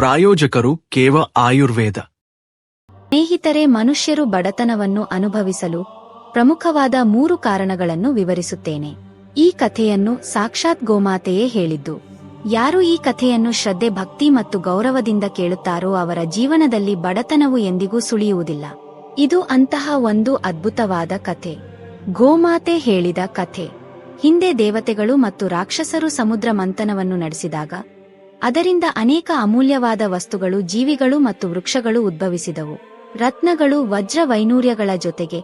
ಪ್ರಾಯೋಜಕರು ಕೇವ ಆಯುರ್ವೇದ. ಸ್ನೇಹಿತರೆ, ಮನುಷ್ಯರು ಬಡತನವನ್ನು ಅನುಭವಿಸಲು ಪ್ರಮುಖವಾದ ಮೂರು ಕಾರಣಗಳನ್ನು ವಿವರಿಸುತ್ತೇನೆ. ಈ ಕಥೆಯನ್ನು ಸಾಕ್ಷಾತ್ ಗೋಮಾತೆಯೇ ಹೇಳಿದ್ದು, ಯಾರು ಈ ಕಥೆಯನ್ನು ಶ್ರದ್ಧೆ, ಭಕ್ತಿ ಮತ್ತು ಗೌರವದಿಂದ ಕೇಳುತ್ತಾರೋ ಅವರ ಜೀವನದಲ್ಲಿ ಬಡತನವು ಎಂದಿಗೂ ಸುಳಿಯುವುದಿಲ್ಲ. ಇದು ಅಂತಹ ಒಂದು ಅದ್ಭುತವಾದ ಕಥೆ. ಗೋಮಾತೆ ಹೇಳಿದ ಕಥೆ. ಹಿಂದೆ ದೇವತೆಗಳು ಮತ್ತು ರಾಕ್ಷಸರು ಸಮುದ್ರ ಮಂಥನವನ್ನು ನಡೆಸಿದಾಗ ಅದರಿಂದ ಅನೇಕ ಅಮೂಲ್ಯವಾದ ವಸ್ತುಗಳು, ಜೀವಿಗಳು ಮತ್ತು ವೃಕ್ಷಗಳು ಉದ್ಭವಿಸಿದವು. ರತ್ನಗಳು ವಜ್ರ ವೈನೂರ್ಯಗಳ ಜೊತೆಗೆ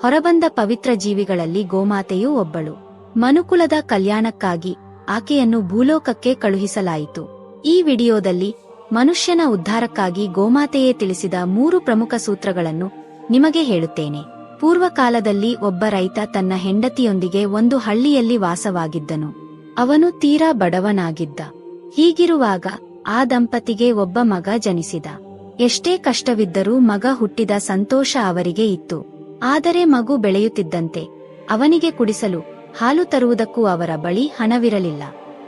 ಹೊರಬಂದ ಪವಿತ್ರ ಜೀವಿಗಳಲ್ಲಿ ಗೋಮಾತೆಯೂ ಒಬ್ಬಳು. ಮನುಕುಲದ ಕಲ್ಯಾಣಕ್ಕಾಗಿ ಆಕೆಯನ್ನು ಭೂಲೋಕಕ್ಕೆ ಕಳುಹಿಸಲಾಯಿತು. ಈ ವಿಡಿಯೋದಲ್ಲಿ ಮನುಷ್ಯನ ಉದ್ಧಾರಕ್ಕಾಗಿ ಗೋಮಾತೆಯೇ ತಿಳಿಸಿದ ಮೂರು ಪ್ರಮುಖ ಸೂತ್ರಗಳನ್ನು ನಿಮಗೆ ಹೇಳುತ್ತೇನೆ. ಪೂರ್ವಕಾಲದಲ್ಲಿ ಒಬ್ಬ ರೈತ ತನ್ನ ಹೆಂಡತಿಯೊಂದಿಗೆ ಒಂದು ಹಳ್ಳಿಯಲ್ಲಿ ವಾಸವಾಗಿದ್ದನು. ಅವನು ತೀರಾ ಬಡವನಾಗಿದ್ದ. ಹೀಗಿರುವಾಗ ಆ ದಂಪತಿಗೆ ಒಬ್ಬ ಮಗ ಜನಿಸಿದ. ಎಷ್ಟೇ ಕಷ್ಟವಿದ್ದರೂ ಮಗ ಹುಟ್ಟಿದ ಸಂತೋಷ ಅವರಿಗೆ ಇತ್ತು. ಆದರೆ ಮಗು ಬೆಳೆಯುತ್ತಿದ್ದಂತೆ, ಅವನಿಗೆ ಕುಡಿಸಲು, ಹಾಲು ತರುವುದಕ್ಕೂ ಅವರ ಬಳಿ ಹಣವಿರಲಿಲ್ಲ.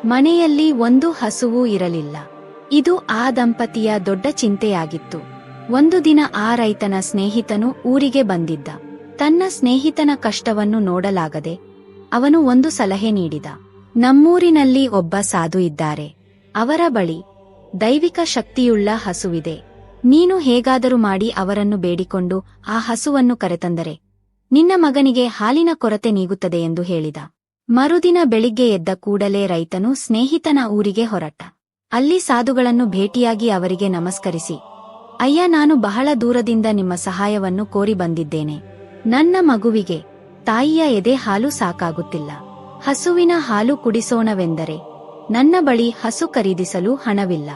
ಮನೆಯಲ್ಲಿ ಒಂದು ಹಸುವೂ ಇರಲಿಲ್ಲ. ಇದು ಆ ದಂಪತಿಯ ದೊಡ್ಡ ಚಿಂತೆಯಾಗಿತ್ತು. ಒಂದು ದಿನ ಆ ರೈತನ ಸ್ನೇಹಿತನು ಊರಿಗೆ ಬಂದಿದ್ದ. ತನ್ನ ಸ್ನೇಹಿತನ ಕಷ್ಟವನ್ನು ನೋಡಲಾಗದೆ ಅವನು ಒಂದು ಸಲಹೆ ನೀಡಿದ. ನಮ್ಮೂರಿನಲ್ಲಿ ಒಬ್ಬ ಸಾಧು ಇದ್ದಾರೆ. ಅವರ ಬಳಿ ದೈವಿಕ ಶಕ್ತಿಯುಳ್ಳ ಹಸುವಿದೆ. ನೀನು ಹೇಗಾದರೂ ಮಾಡಿ ಅವರನ್ನು ಬೇಡಿಕೊಂಡು ಆ ಹಸುವನ್ನು ಕರೆತಂದರೆ. ನಿನ್ನ ಮಗನಿಗೆ ಹಾಲಿನ ಕೊರತೆ ನೀಗುತ್ತದೆ ಎಂದು ಹೇಳಿದ. ಮರುದಿನ ಬೆಳಿಗ್ಗೆ ಎದ್ದ ಕೂಡಲೇ ರೈತನು ಸ್ನೇಹಿತನ ಊರಿಗೆ ಹೊರಟ. ಅಲ್ಲಿ ಸಾಧುಗಳನ್ನು ಭೇಟಿಯಾಗಿ ಅವರಿಗೆ ನಮಸ್ಕರಿಸಿ, ಅಯ್ಯ, ನಾನು ಬಹಳ ದೂರದಿಂದ ನಿಮ್ಮ ಸಹಾಯವನ್ನು ಕೋರಿ ಬಂದಿದ್ದೇನೆ. ನನ್ನ ಮಗುವಿಗೆ ತಾಯಿಯ ಎದೆ ಹಾಲು ಸಾಕಾಗುತ್ತಿಲ್ಲ. ಹಸುವಿನ ಹಾಲು ಕುಡಿಸೋಣವೆಂದರೆ ನನ್ನ ಬಳಿ ಹಸು ಖರೀದಿಸಲು ಹಣವಿಲ್ಲ.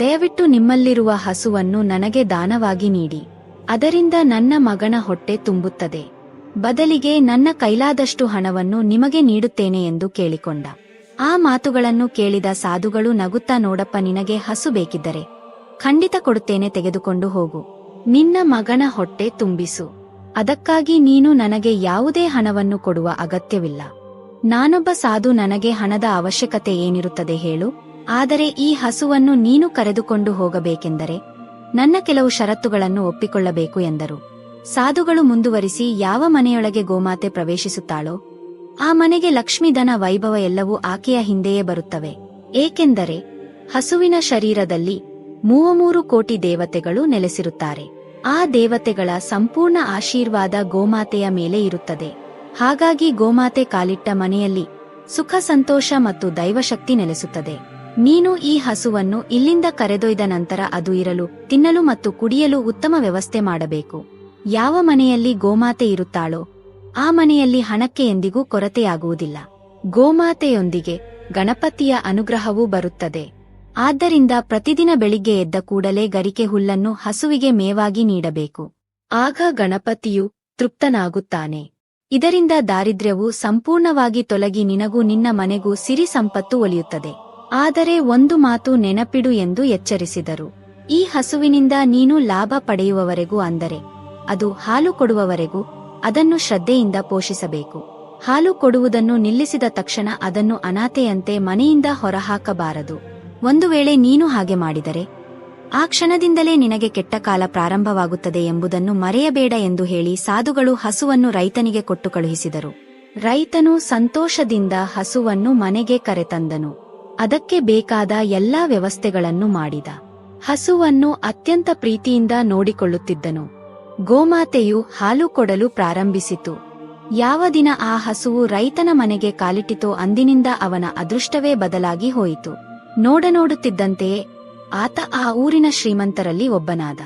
ದಯವಿಟ್ಟು ನಿಮ್ಮಲ್ಲಿರುವ ಹಸುವನ್ನು ನನಗೆ ದಾನವಾಗಿ ನೀಡಿ. ಅದರಿಂದ ನನ್ನ ಮಗನ ಹೊಟ್ಟೆ ತುಂಬುತ್ತದೆ. ಬದಲಿಗೆ ನನ್ನ ಕೈಲಾದಷ್ಟು ಹಣವನ್ನು ನಿಮಗೆ ನೀಡುತ್ತೇನೆ ಎಂದು ಕೇಳಿಕೊಂಡ. ಆ ಮಾತುಗಳನ್ನು ಕೇಳಿದ ಸಾಧುಗಳು ನಗುತ್ತಾ ನೋಡಪ್ಪ, ನಿನಗೆ ಹಸು ಬೇಕಿದ್ದರೆ ಖಂಡಿತ ಕೊಡುತ್ತೇನೆ, ತೆಗೆದುಕೊಂಡು ಹೋಗು. ನಿನ್ನ ಮಗನ ಹೊಟ್ಟೆ ತುಂಬಿಸು. ಅದಕ್ಕಾಗಿ ನೀನು ನನಗೆ ಯಾವುದೇ ಹಣವನ್ನು ಕೊಡುವ ಅಗತ್ಯವಿಲ್ಲ. ನಾನೊಬ್ಬ ಸಾಧು ನನಗೆ ಹಣದ ಅವಶ್ಯಕತೆ ಏನಿರುತ್ತದೆ ಹೇಳು. ಆದರೆ ಈ ಹಸುವನ್ನು ನೀನು ಕರೆದುಕೊಂಡು ಹೋಗಬೇಕೆಂದರೆ ನನ್ನ ಕೆಲವು ಷರತ್ತುಗಳನ್ನು ಒಪ್ಪಿಕೊಳ್ಳಬೇಕು ಎಂದರು. ಸಾಧುಗಳು ಮುಂದುವರಿಸಿ ಯಾವ ಮನೆಯೊಳಗೆ ಗೋಮಾತೆ ಪ್ರವೇಶಿಸುತ್ತಾಳೋ, ಆ ಮನೆಗೆ ಲಕ್ಷ್ಮೀಧನ ವೈಭವ ಎಲ್ಲವೂ ಆಕೆಯ ಹಿಂದೆಯೇ ಬರುತ್ತವೆ. ಏಕೆಂದರೆ ಹಸುವಿನ ಶರೀರದಲ್ಲಿ ಮೂವಮೂರು ಕೋಟಿ ದೇವತೆಗಳು ನೆಲೆಸಿರುತ್ತಾರೆ. ಆ ದೇವತೆಗಳ ಸಂಪೂರ್ಣ ಆಶೀರ್ವಾದ ಗೋಮಾತೆಯ ಮೇಲೆ ಇರುತ್ತದೆ. ಹಾಗಾಗಿ ಗೋಮಾತೆ ಕಾಲಿಟ್ಟ ಮನೆಯಲ್ಲಿ ಸುಖ, ಸಂತೋಷ ಮತ್ತು ದೈವಶಕ್ತಿ ನೆಲೆಸುತ್ತದೆ. ನೀನು ಈ ಹಸುವನ್ನು ಇಲ್ಲಿಂದ ಕರೆದೊಯ್ದ ನಂತರ ಅದು ಇರಲು, ತಿನ್ನಲು ಮತ್ತು ಕುಡಿಯಲು ಉತ್ತಮ ವ್ಯವಸ್ಥೆ ಮಾಡಬೇಕು. ಯಾವ ಮನೆಯಲ್ಲಿ ಗೋಮಾತೆ ಇರುತ್ತಾಳೋ, ಆ ಮನೆಯಲ್ಲಿ ಹಣಕ್ಕೆ ಎಂದಿಗೂ ಕೊರತೆಯಾಗುವುದಿಲ್ಲ. ಗೋಮಾತೆಯೊಂದಿಗೆ ಗಣಪತಿಯ ಅನುಗ್ರಹವೂ ಬರುತ್ತದೆ. ಆದ್ದರಿಂದ ಪ್ರತಿದಿನ ಬೆಳಿಗ್ಗೆ ಎದ್ದ ಕೂಡಲೇ ಗರಿಕೆ ಹುಲ್ಲನ್ನು ಹಸುವಿಗೆ ಮೇವಾಗಿ ನೀಡಬೇಕು. ಆಗ ಗಣಪತಿಯು ತೃಪ್ತನಾಗುತ್ತಾನೆ. ಇದರಿಂದ ದಾರಿದ್ರ್ಯವು ಸಂಪೂರ್ಣವಾಗಿ ತೊಲಗಿ ನಿನಗೂ ನಿನ್ನ ಮನೆಗೂ ಸಿರಿ ಸಂಪತ್ತು ಒಲಿಯುತ್ತದೆ. ಆದರೆ ಒಂದು ಮಾತು ನೆನಪಿಡು ಎಂದು ಎಚ್ಚರಿಸಿದರು. ಈ ಹಸುವಿನಿಂದ ನೀನು ಲಾಭ ಪಡೆಯುವವರೆಗೂ ಅಂದರೆ, ಅದು ಹಾಲು ಕೊಡುವವರೆಗೂ ಅದನ್ನು ಶ್ರದ್ಧೆಯಿಂದ ಪೋಷಿಸಬೇಕು. ಹಾಲು ಕೊಡುವುದನ್ನು ನಿಲ್ಲಿಸಿದ ತಕ್ಷಣ ಅದನ್ನು ಅನಾಥೆಯಂತೆ ಮನೆಯಿಂದ ಹೊರಹಾಕಬಾರದು. ಒಂದು ವೇಳೆ ನೀನು ಹಾಗೆ ಮಾಡಿದರೆ ಆ ಕ್ಷಣದಿಂದಲೇ ನಿನಗೆ ಕೆಟ್ಟ ಕಾಲ ಪ್ರಾರಂಭವಾಗುತ್ತದೆ ಎಂಬುದನ್ನು ಮರೆಯಬೇಡ ಎಂದು ಹೇಳಿ ಸಾಧುಗಳು ಹಸುವನ್ನು ರೈತನಿಗೆ ಕೊಟ್ಟು ಕಳುಹಿಸಿದರು. ರೈತನು ಸಂತೋಷದಿಂದ ಹಸುವನ್ನು ಮನೆಗೆ ಕರೆತಂದನು. ಅದಕ್ಕೆ ಬೇಕಾದ ಎಲ್ಲಾ ವ್ಯವಸ್ಥೆಗಳನ್ನು ಮಾಡಿದ. ಹಸುವನ್ನು ಅತ್ಯಂತ ಪ್ರೀತಿಯಿಂದ ನೋಡಿಕೊಳ್ಳುತ್ತಿದ್ದನು. ಗೋಮಾತೆಯು ಹಾಲು ಕೊಡಲು ಪ್ರಾರಂಭಿಸಿತು. ಯಾವ ದಿನ ಆ ಹಸುವು ರೈತನ ಮನೆಗೆ ಕಾಲಿಟ್ಟಿತೋ ಅಂದಿನಿಂದ ಅವನ ಅದೃಷ್ಟವೇ ಬದಲಾಗಿ ಹೋಯಿತು. ನೋಡನೋಡುತ್ತಿದ್ದಂತೆಯೇ ಆತ ಆ ಊರಿನ ಶ್ರೀಮಂತರಲ್ಲಿ ಒಬ್ಬನಾದ.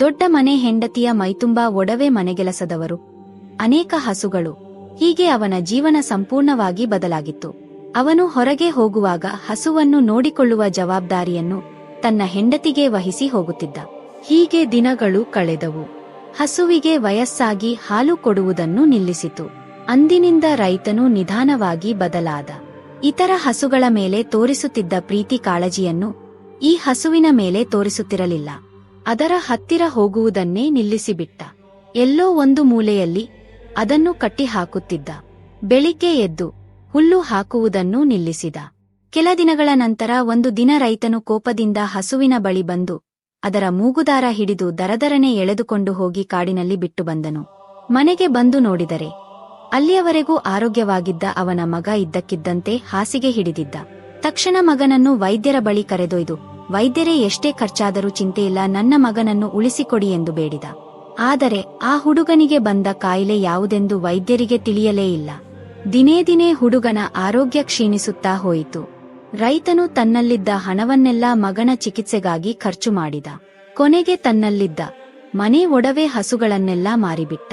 ದೊಡ್ಡ ಮನೆ ಹೆಂಡತಿಯ ಮೈತುಂಬಾ ಒಡವೆ ಮನೆಗೆಲಸದವರು. ಅನೇಕ ಹಸುಗಳು. ಹೀಗೆ ಅವನ ಜೀವನ ಸಂಪೂರ್ಣವಾಗಿ ಬದಲಾಗಿತ್ತು. ಅವನು ಹೊರಗೆ ಹೋಗುವಾಗ ಹಸುವನ್ನು ನೋಡಿಕೊಳ್ಳುವ ಜವಾಬ್ದಾರಿಯನ್ನು ತನ್ನ ಹೆಂಡತಿಗೆ ವಹಿಸಿ ಹೋಗುತ್ತಿದ್ದ. ಹೀಗೆ ದಿನಗಳು ಕಳೆದವು. ಹಸುವಿಗೆ ವಯಸ್ಸಾಗಿ ಹಾಲು ಕೊಡುವುದನ್ನು ನಿಲ್ಲಿಸಿತು. ಅಂದಿನಿಂದ ರೈತನು ನಿಧಾನವಾಗಿ ಬದಲಾದ. ಇತರ ಹಸುಗಳ ಮೇಲೆ ತೋರಿಸುತ್ತಿದ್ದ ಪ್ರೀತಿ ಕಾಳಜಿಯನ್ನು ಈ ಹಸುವಿನ ಮೇಲೆ ತೋರಿಸುತ್ತಿರಲಿಲ್ಲ. ಅದರ ಹತ್ತಿರ ಹೋಗುವುದನ್ನೇ ನಿಲ್ಲಿಸಿಬಿಟ್ಟ. ಎಲ್ಲೋ ಒಂದು ಮೂಲೆಯಲ್ಲಿ ಅದನ್ನು ಕಟ್ಟಿಹಾಕುತ್ತಿದ್ದ. ಬೆಳಿಗ್ಗೆ ಎದ್ದು ಹುಲ್ಲು ಹಾಕುವುದನ್ನು ನಿಲ್ಲಿಸಿದ. ಕೆಲ ದಿನಗಳ ನಂತರ ಒಂದು ದಿನ ರೈತನು ಕೋಪದಿಂದ ಹಸುವಿನ ಬಳಿ ಬಂದು ಅದರ ಮೂಗುದಾರ ಹಿಡಿದು ದರದರನೆ ಎಳೆದುಕೊಂಡು ಹೋಗಿ ಕಾಡಿನಲ್ಲಿ ಬಿಟ್ಟು ಬಂದನು. ಮನೆಗೆ ಬಂದು ನೋಡಿದರೆ ಅಲ್ಲಿಯವರೆಗೂ ಆರೋಗ್ಯವಾಗಿದ್ದ ಅವನ ಮಗ ಇದ್ದಕ್ಕಿದ್ದಂತೆ ಹಾಸಿಗೆ ಹಿಡಿದಿದ್ದ. ತಕ್ಷಣ ಮಗನನ್ನು ವೈದ್ಯರ ಬಳಿ ಕರೆದೊಯ್ದು ವೈದ್ಯರೇ ಎಷ್ಟೇ ಖರ್ಚಾದರೂ ಚಿಂತೆಯಿಲ್ಲ, ನನ್ನ ಮಗನನ್ನು ಉಳಿಸಿಕೊಡಿ ಎಂದು ಬೇಡಿದ. ಆದರೆ ಆ ಹುಡುಗನಿಗೆ ಬಂದ ಕಾಯಿಲೆ ಯಾವುದೆಂದು ವೈದ್ಯರಿಗೆ ತಿಳಿಯಲೇ ಇಲ್ಲ. ದಿನೇ ದಿನೇ ಹುಡುಗನ ಆರೋಗ್ಯ ಕ್ಷೀಣಿಸುತ್ತಾ ಹೋಯಿತು. ರೈತನು ತನ್ನಲ್ಲಿದ್ದ ಹಣವನ್ನೆಲ್ಲ ಮಗನ ಚಿಕಿತ್ಸೆಗಾಗಿ ಖರ್ಚು ಮಾಡಿದ. ಕೊನೆಗೆ ತನ್ನಲ್ಲಿದ್ದ ಮನೆ ಒಡವೆ ಹಸುಗಳನ್ನೆಲ್ಲ ಮಾರಿಬಿಟ್ಟ.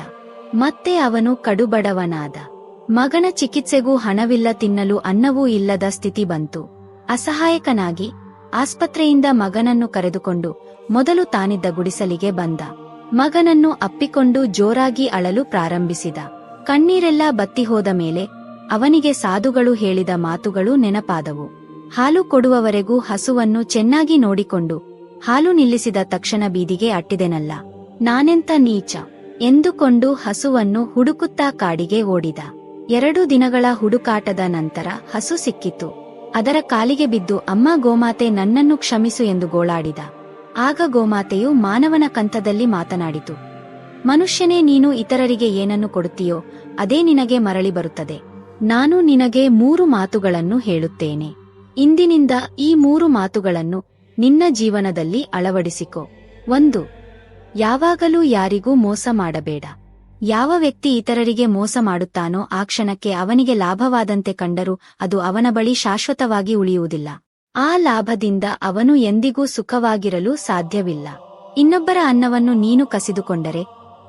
ಮತ್ತೆ ಅವನು ಕಡುಬಡವನಾದ. ಮಗನ ಚಿಕಿತ್ಸೆಗೂ ಹಣವಿಲ್ಲ ತಿನ್ನಲು ಅನ್ನವೂ ಇಲ್ಲದ ಸ್ಥಿತಿ ಬಂತು. ಅಸಹಾಯಕನಾಗಿ ಆಸ್ಪತ್ರೆಯಿಂದ ಮಗನನ್ನು ಕರೆದುಕೊಂಡು ಮೊದಲು ತಾನಿದ್ದ ಗುಡಿಸಲಿಗೆ ಬಂದ. ಮಗನನ್ನು ಅಪ್ಪಿಕೊಂಡು ಜೋರಾಗಿ ಅಳಲು ಪ್ರಾರಂಭಿಸಿದ. ಕಣ್ಣೀರೆಲ್ಲ ಬತ್ತಿ ಹೋದ ಮೇಲೆ ಅವನಿಗೆ ಸಾಧುಗಳು ಹೇಳಿದ ಮಾತುಗಳು ನೆನಪಾದವು. ಹಾಲು ಕೊಡುವವರೆಗೂ ಹಸುವನ್ನು ಚೆನ್ನಾಗಿ ನೋಡಿಕೊಂಡು ಹಾಲು ನಿಲ್ಲಿಸಿದ ತಕ್ಷಣ ಬೀದಿಗೆ ಅಟ್ಟಿದೆನಲ್ಲ. ನಾನೆಂತ ನೀಚ? ಎಂದುಕೊಂಡು ಹಸುವನ್ನು ಹುಡುಕುತ್ತಾ ಕಾಡಿಗೆ ಓಡಿದ. ಎರಡು ದಿನಗಳ ಹುಡುಕಾಟದ ನಂತರ ಹಸು ಸಿಕ್ಕಿತು. ಅದರ ಕಾಲಿಗೆ ಬಿದ್ದು ಅಮ್ಮ ಗೋಮಾತೆ ನನ್ನನ್ನು ಕ್ಷಮಿಸು ಎಂದು ಗೋಳಾಡಿದ. ಆಗ ಗೋಮಾತೆಯು ಮಾನವನ ಕಂಠದಲ್ಲಿ ಮಾತನಾಡಿತು. ಮನುಷ್ಯನೇ, ನೀನು ಇತರರಿಗೆ ಏನನ್ನು ಕೊಡುತ್ತೀಯೋ ಅದೇ ನಿನಗೆ ಮರಳಿ ಬರುತ್ತದೆ. ನಾನು ನಿನಗೆ ಮೂರು ಮಾತುಗಳನ್ನು ಹೇಳುತ್ತೇನೆ. ಇಂದಿನಿಂದ ಈ ಮೂರು ಮಾತುಗಳನ್ನು ನಿನ್ನ ಜೀವನದಲ್ಲಿ ಅಳವಡಿಸಿಕೊ. ಒಂದು, ಯಾವಾಗಲೂ ಯಾರಿಗೂ ಮೋಸ ಮಾಡಬೇಡ. ಯಾವ ವ್ಯಕ್ತಿ ಇತರರಿಗೆ ಮೋಸ ಮಾಡುತ್ತಾನೋ ಆ ಕ್ಷಣಕ್ಕೆ ಅವನಿಗೆ ಲಾಭವಾದಂತೆ ಕಂಡರೂ ಅದು ಅವನ ಬಳಿ ಶಾಶ್ವತವಾಗಿ ಉಳಿಯುವುದಿಲ್ಲ. ಆ ಲಾಭದಿಂದ ಅವನು ಎಂದಿಗೂ ಸುಖವಾಗಿರಲು ಸಾಧ್ಯವಿಲ್ಲ. ಇನ್ನೊಬ್ಬರ ಅನ್ನವನ್ನು ನೀನು ಕಸಿದುಕೊಂಡರೆ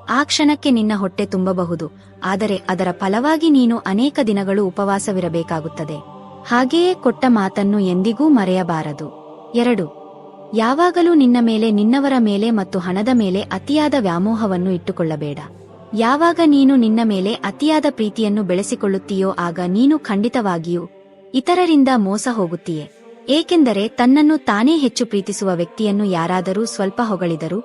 ಆ ಕ್ಷಣಕ್ಕೆ ನಿನ್ನ ಹೊಟ್ಟೆ ತುಂಬಬಹುದು, ಆದರೆ ಅದರ ಫಲವಾಗಿ ನೀನು ಅನೇಕ ದಿನಗಳು ಉಪವಾಸವಿರಬೇಕಾಗುತ್ತದೆ. ಹಾಗೆಯೇ ಕೊಟ್ಟ ಮಾತನ್ನು ಎಂದಿಗೂ ಮರೆಯಬಾರದು. ಎರಡು, ಯಾವಾಗಲೂ ನಿನ್ನ ಮೇಲೆ ನಿನ್ನವರ ಮೇಲೆ ಮತ್ತು ಹಣದ ಮೇಲೆ ಅತಿಯಾದ ವ್ಯಾಮೋಹವನ್ನು ಇಟ್ಟುಕೊಳ್ಳಬೇಡ. ಯಾವಾಗ ನೀನು ನಿನ್ನ ಮೇಲೆ ಅತಿಯಾದ ಪ್ರೀತಿಯನ್ನು ಬೆಳೆಸಿಕೊಳ್ಳುತ್ತೀಯೋ ಆಗ ನೀನು ಖಂಡಿತವಾಗಿಯೂ ಇತರರಿಂದ ಮೋಸ ಹೋಗುತ್ತೀಯೆ. ಏಕೆಂದರೆ ತನ್ನನ್ನು ತಾನೇ ಹೆಚ್ಚು ಪ್ರೀತಿಸುವ ವ್ಯಕ್ತಿಯನ್ನು ಯಾರಾದರೂ ಸ್ವಲ್ಪ ಹೊಗಳಿದರೂ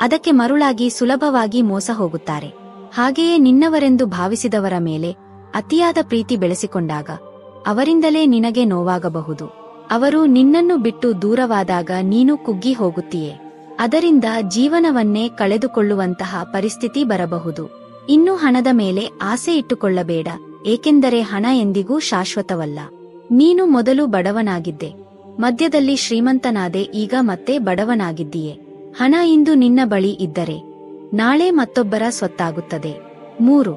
ಅದಕ್ಕೆ ಮರುಳಾಗಿ ಸುಲಭವಾಗಿ ಮೋಸ ಹೋಗುತ್ತಾರೆ. ಹಾಗೆಯೇ ನಿನ್ನವರೆಂದು ಭಾವಿಸಿದವರ ಮೇಲೆ ಅತಿಯಾದ ಪ್ರೀತಿ ಬೆಳೆಸಿಕೊಂಡಾಗ ಅವರಿಂದಲೇ ನಿನಗೆ ನೋವಾಗಬಹುದು. ಅವರು ನಿನ್ನನ್ನು ಬಿಟ್ಟು ದೂರವಾದಾಗ ನೀನು ಕುಗ್ಗಿ ಹೋಗುತ್ತೀಯೆ. ಅದರಿಂದ ಜೀವನವನ್ನೇ ಕಳೆದುಕೊಳ್ಳುವಂತಹ ಪರಿಸ್ಥಿತಿ ಬರಬಹುದು. ಇನ್ನು ಹಣದ ಮೇಲೆ ಆಸೆ ಇಟ್ಟುಕೊಳ್ಳಬೇಡ, ಏಕೆಂದರೆ ಹಣ ಎಂದಿಗೂ ಶಾಶ್ವತವಲ್ಲ. ನೀನು ಮೊದಲು ಬಡವನಾಗಿದ್ದೆ. ಮಧ್ಯದಲ್ಲಿ ಶ್ರೀಮಂತನಾದೆ ಈಗ ಮತ್ತೆ ಬಡವನಾಗಿದ್ದೀಯೆ. ಹಣ ಇಂದು ನಿನ್ನ ಬಳಿ ಇದ್ದರೆ, ನಾಳೆ ಮತ್ತೊಬ್ಬರ ಸ್ವತ್ತಾಗುತ್ತದೆ. ಮೂರು.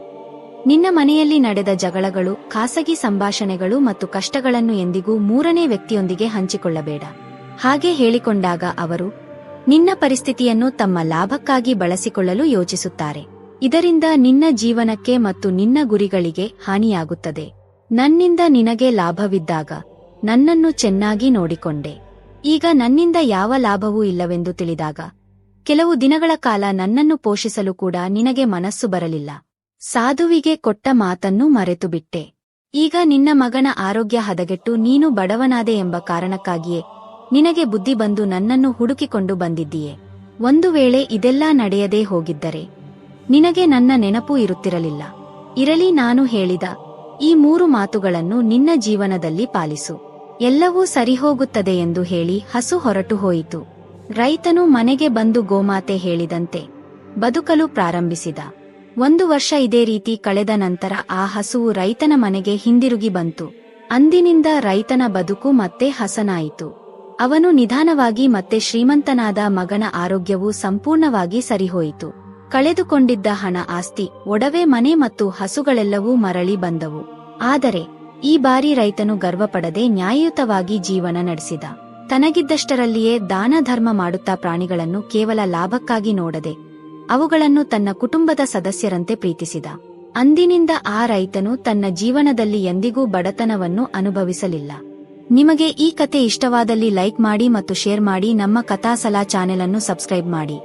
ನಿನ್ನ ಮನೆಯಲ್ಲಿ ನಡೆದ ಜಗಳಗಳು, ಖಾಸಗಿ ಸಂಭಾಷಣೆಗಳು ಮತ್ತು ಕಷ್ಟಗಳನ್ನು ಎಂದಿಗೂ ಮೂರನೇ ವ್ಯಕ್ತಿಯೊಂದಿಗೆ ಹಂಚಿಕೊಳ್ಳಬೇಡ. ಹಾಗೆ ಹೇಳಿಕೊಂಡಾಗ ಅವರು ನಿನ್ನ ಪರಿಸ್ಥಿತಿಯನ್ನು ತಮ್ಮ ಲಾಭಕ್ಕಾಗಿ ಬಳಸಿಕೊಳ್ಳಲು ಯೋಚಿಸುತ್ತಾರೆ. ಇದರಿಂದ ನಿನ್ನ ಜೀವನಕ್ಕೆ ಮತ್ತು ನಿನ್ನ ಗುರಿಗಳಿಗೆ ಹಾನಿಯಾಗುತ್ತದೆ. ನನ್ನಿಂದ ನಿನಗೆ ಲಾಭವಿದ್ದಾಗ ನನ್ನನ್ನು ಚೆನ್ನಾಗಿ ನೋಡಿಕೊಂಡೆ. ಈಗ ನನ್ನಿಂದ ಯಾವ ಲಾಭವೂ ಇಲ್ಲವೆಂದು ತಿಳಿದಾಗ ಕೆಲವು ದಿನಗಳ ಕಾಲ ನನ್ನನ್ನು ಪೋಷಿಸಲು ಕೂಡ ನಿನಗೆ ಮನಸ್ಸು ಬರಲಿಲ್ಲ. ಸಾಧುವಿಗೆ ಕೊಟ್ಟ ಮಾತನ್ನು ಮರೆತುಬಿಟ್ಟೆ. ಈಗ ನಿನ್ನ ಮಗನ ಆರೋಗ್ಯ ಹದಗೆಟ್ಟು ನೀನು ಬಡವನಾದೆ ಎಂಬ ಕಾರಣಕ್ಕಾಗಿಯೇ ನಿನಗೆ ಬುದ್ಧಿ ಬಂದು ನನ್ನನ್ನು ಹುಡುಕಿಕೊಂಡು ಬಂದಿದ್ದೀಯೆ. ಒಂದು ವೇಳೆ ಇದೆಲ್ಲಾ ನಡೆಯದೇ ಹೋಗಿದ್ದರೆ ನಿನಗೆ ನನ್ನ ನೆನಪು ಇರುತ್ತಿರಲಿಲ್ಲ. ಇರಲಿ ನಾನು ಹೇಳಿದ ಈ ಮೂರು ಮಾತುಗಳನ್ನು ನಿನ್ನ ಜೀವನದಲ್ಲಿ ಪಾಲಿಸು. ಎಲ್ಲವೂ ಸರಿಹೋಗುತ್ತದೆ ಎಂದು ಹೇಳಿ ಹಸು ಹೊರಟು ಹೋಯಿತು. ರೈತನು ಮನೆಗೆ ಬಂದು ಗೋಮಾತೆ ಹೇಳಿದಂತೆ ಬದುಕಲು ಪ್ರಾರಂಭಿಸಿದ. ಒಂದು ವರ್ಷ ಇದೇ ರೀತಿ ಕಳೆದ ನಂತರ ಆ ಹಸುವು ರೈತನ ಮನೆಗೆ ಹಿಂದಿರುಗಿ ಬಂತು. ಅಂದಿನಿಂದ ರೈತನ ಬದುಕು ಮತ್ತೆ ಹಸನಾಯಿತು. ಅವನು ನಿಧಾನವಾಗಿ ಮತ್ತೆ ಶ್ರೀಮಂತನಾದ ಮಗನ ಆರೋಗ್ಯವು ಸಂಪೂರ್ಣವಾಗಿ ಸರಿಹೋಯಿತು. ಕಳೆದುಕೊಂಡಿದ್ದ ಹಣ ಆಸ್ತಿ, ಒಡವೆ ಮನೆ ಮತ್ತು ಹಸುಗಳೆಲ್ಲವೂ ಮರಳಿ ಬಂದವು. ಆದರೆ, ಈ ಬಾರಿ ರೈತನು ಗರ್ವಪಡದೆ ನ್ಯಾಯಯುತವಾಗಿ ಜೀವನ ನಡೆಸಿದ. ತನಗಿದ್ದಷ್ಟರಲ್ಲಿಯೇ ದಾನ ಧರ್ಮ ಮಾಡುತ್ತಾ ಪ್ರಾಣಿಗಳನ್ನು ಕೇವಲ ಲಾಭಕ್ಕಾಗಿ ನೋಡದೆ, ಅವುಗಳನ್ನು ತನ್ನ ಕುಟುಂಬದ ಸದಸ್ಯರಂತೆ ಪ್ರೀತಿಸಿದ. ಅಂದಿನಿಂದ ಆ ರೈತನು ತನ್ನ ಜೀವನದಲ್ಲಿ ಎಂದಿಗೂ ಬಡತನವನ್ನು ಅನುಭವಿಸಲಿಲ್ಲ. ನಿಮಗೆ ಈ ಕತೆ ಇಷ್ಟವಾದಲ್ಲಿ ಲೈಕ್ ಮಾಡಿ ಮತ್ತು ಶೇರ್ ಮಾಡಿ ನಮ್ಮ ಕಥಾಸಲಾ ಚಾನೆಲ್ ಅನ್ನು ಸಬ್ಸ್ಕ್ರೈಬ್ ಮಾಡಿ.